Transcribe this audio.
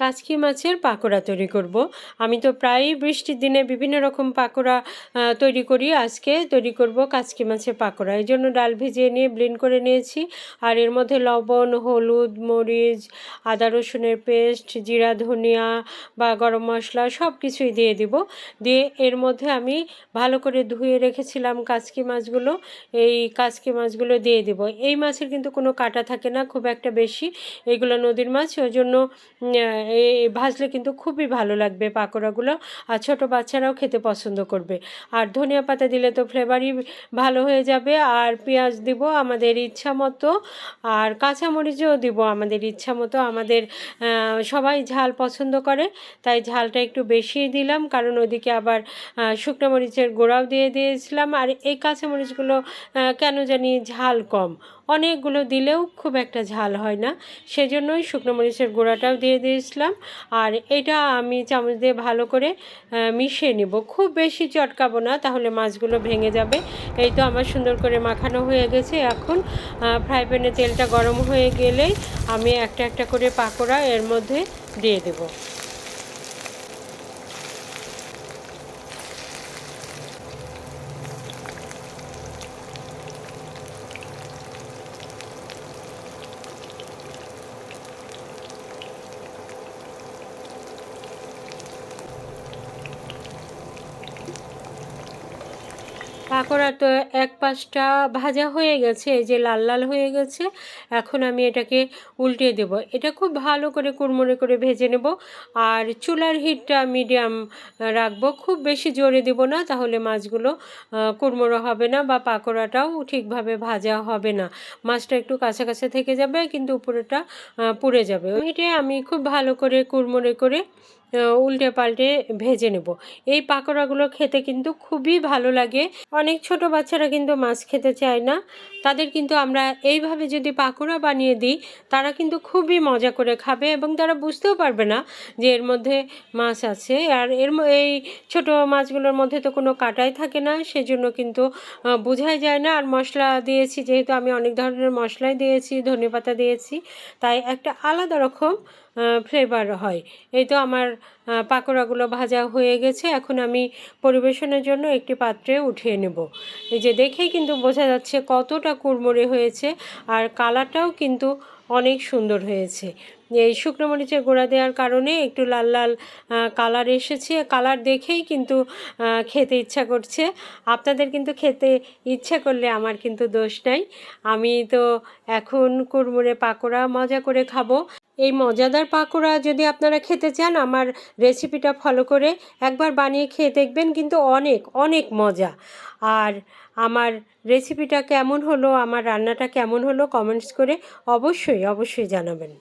কাচকি মাছের পাকোড়া তৈরি করব। আমি তো প্রায়ই বৃষ্টির দিনে বিভিন্ন রকম পাকোড়া তৈরি করি। আজকে তৈরি করব কাচকি মাছের পাকোড়া। এই জন্য ডাল ভিজিয়ে নিয়ে ব্লেন্ড করে নিয়েছি। আর এর মধ্যে লবণ, হলুদ, মরিচ, আদা রসুনের পেস্ট, জিরা, ধনিয়া বা গরম মশলা সব কিছুই দিয়ে দিব। দিয়ে এর মধ্যে আমি ভালো করে ধুয়ে রেখেছিলাম কাচকি মাছগুলো। এই কাচকি মাছগুলো দিয়ে দিব। এই মাছের কিন্তু কোনো কাটা থাকে না, খুব একটা বেশি। এগুলো নদীর মাছ, ওই জন্য ভাজলে কিন্তু খুবই ভালো লাগবে পাকোড়াগুলো। আর ছোট বাচ্চারাও খেতে পছন্দ করবে। আর ধনিয়া পাতা দিলে তো ফ্লেভারই ভালো হয়ে যাবে। আর পেঁয়াজ দিব আমাদের ইচ্ছা মতো। আর কাঁচামরিচও দিব আমাদের ইচ্ছা মতো। আমাদের সবাই ঝাল পছন্দ করে। তাই ঝালটা একটু বেশি দিলাম। কারণ ওদিকে আবার শুকনো মরিচের গোড়াও দিয়ে দিয়েছিলাম। আর এই কাঁচামরিচগুলো কেন জানি ঝাল কম। অনেকগুলো দিলেও খুব একটা ঝাল হয় না। সেজন্যই শুকনো মরিচের গোড়াটাও দিয়ে দিয়েছিলাম। আর এটা আমি চামচ দিয়ে ভালো করে মিশিয়ে নিব। খুব বেশি চটকাবো না, তাহলে মাছগুলো ভেঙে যাবে। এই তো আমার সুন্দর করে মাখানো হয়ে গেছে। এখন ফ্রাই প্যানে তেলটা গরম হয়ে গেলেই আমি একটা একটা করে পাকোড়া এর মধ্যে দিয়ে দেবো। পাকোড়া তো এক পাশটা ভাজা হয়ে গেছে যে লাল লাল হয়ে গেছে, এখন আমি এটাকে উল্টে দেব। এটা খুব ভালো করে কুড়মুড়ে করে ভেজে নেব, আর চুলার হিটটা মিডিয়াম রাখব। খুব বেশি জোরে দেব না, তাহলে মাছগুলো কুড়মুড়ো হবে না বা পাকোড়াটাও ঠিকভাবে ভাজা হবে না। মাছটা একটু কাছে কাছে থেকে যাবে, কিন্তু উপরেটা পুড়ে যাবে। হিটে আমি খুব ভালো করে কুড়মুড়ে করে উল্টে পাল্টে ভেজে নেব। এই পাকোড়াগুলো খেতে কিন্তু খুবই ভালো লাগে। অনেক ছোট বাচ্চারা কিন্তু মাছ খেতে চায় না। তাদের কিন্তু আমরা এইভাবে যদি পাকোড়া বানিয়ে দিই, তারা কিন্তু খুবই মজা করে খাবে এবং তারা বুঝতেও পারবে না যে এর মধ্যে মাছ আছে। আর এর এই ছোট মাছগুলোর মধ্যে তো কোনো কাটাই থাকে না, সেজন্য কিন্তু বোঝাই যায় না। আর মশলা দিয়েছি, যেহেতু আমি অনেক ধরনের মশলাই দিয়েছি, ধনেপাতা দিয়েছি, তাই একটা আলাদা রকম ফ্লেভার হয়। এই তো আমার পাকোড়াগুলো ভাজা হয়ে গেছে। এখন আমি পরিবেশনের জন্য একটি পাত্রে উঠিয়ে নেব। এই যে দেখেই কিন্তু বোঝা যাচ্ছে কতটা কুড়মুড়ে হয়েছে আর কালারটাও কিন্তু অনেক সুন্দর হয়েছে। এই শুকনো মরিচের গুঁড়া দেওয়ার কারণে একটু লাল লাল কালার এসেছে। কালার দেখেই কিন্তু খেতে ইচ্ছা করছে। আপনাদের কিন্তু খেতে ইচ্ছা করলে আমার কিন্তু দোষ নাই। আমি তো এখন কুড়মুড়ে পাকোড়া মজা করে খাব। এই মজাদার পাকোড়া যদি আপনারা খেতে চান, আমার রেসিপিটা ফলো করে একবার বানিয়ে খেয়ে দেখবেন, কিন্তু অনেক অনেক মজা। আর আমার রেসিপিটা কেমন হলো, আমার রান্নাটা কেমন হলো কমেন্টস করে অবশ্যই অবশ্যই জানাবেন।